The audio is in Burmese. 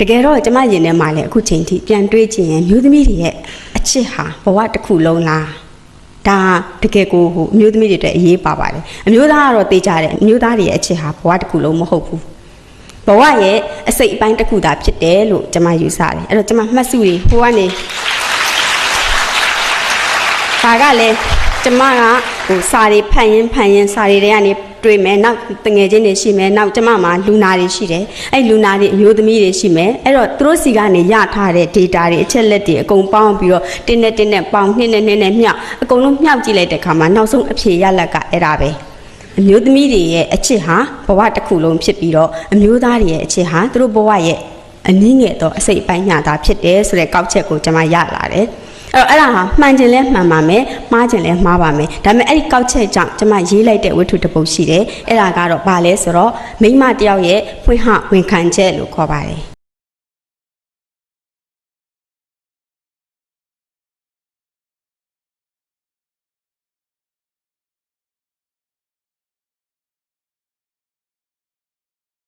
တကယ်တော့ကျမရင်ထဲမှာလည်းအခုချိန်ထိပြန်တွေးကြည့်ရင်မျိုးသမီးတွေရဲ့အချစ်ဟာဘဝတစ်ခုလုံးလားဒါတကယ်ကိုဟိုအမျိုးသမီးတွေအတွက်အရေးပါပါတယ်အမျိုးသားကတော့တေးကြတယ်အမျိုးသားတွေရဲ့အချစ်ဟာဘဝတစ်ခုလုံးမဟုတ်ဘူးဘဝရဲ့အစိတ်အပိုင်းတစ်ခုသာဖြစ်တယ်လို့ကျမယူဆတယ်အဲ့တော့ကျမမှတ်စုတွေဟိုကနေဒါကလည်း ကျမကဟိုစာတွေဖတ်ရင်ဖတ်ရင်စာတွေတွေကနေတွေ့မယ်နောက်တငယ်ချင်းတွေရှိမယ်နောက်ကျမမှာလူနာတွေရှိတယ်အဲ့လူနာတွေအမျိုးသမီးတွေရှိမယ်အဲ့တော့သူတို့စီကနေရထားတဲ့ data တွေအချက်လက်တွေအကုန်ပေါင်းပြီးတော့တင်းနဲ့တင်းနဲ့ပေါင်းနှစ်နဲ့နှစ်နဲ့မြောက်အကုန်လုံးမြောက်ကြည့်လိုက်တဲ့အခါမှာနောက်ဆုံးအဖြေရလက်ကအဲ့ဒါပဲအမျိုးသမီးတွေရဲ့အချစ်ဟာဘဝတစ်ခုလုံးဖြစ်ပြီးတော့အမျိုးသားတွေရဲ့အချစ်ဟာသူတို့ဘဝရဲ့အနည်းငယ်တော့အစိတ်အပိုင်းညာတာဖြစ်တယ်ဆိုတဲ့ကောက်ချက်ကိုကျွန်မရလာတယ် အဲ့တော့အဲ့ဒါဟာမှန်ခြင်းလဲမှန်ပါမယ်မှားခြင်းလဲမှားပါမယ်ဒါပေမဲ့အဲ့ဒီကောက်ချက်ကြောင့်ကျွန်မရေးလိုက်တဲ့ဝတ္ထုတစ်ပုဒ်ရှိတယ်အဲ့ဒါကတော့ဘာလဲဆိုတော့မိန်းမတစ်ယောက်ရဲ့ဖွင့်ဟဝန်ခံချက်လို့ခေါ်ပါတယ်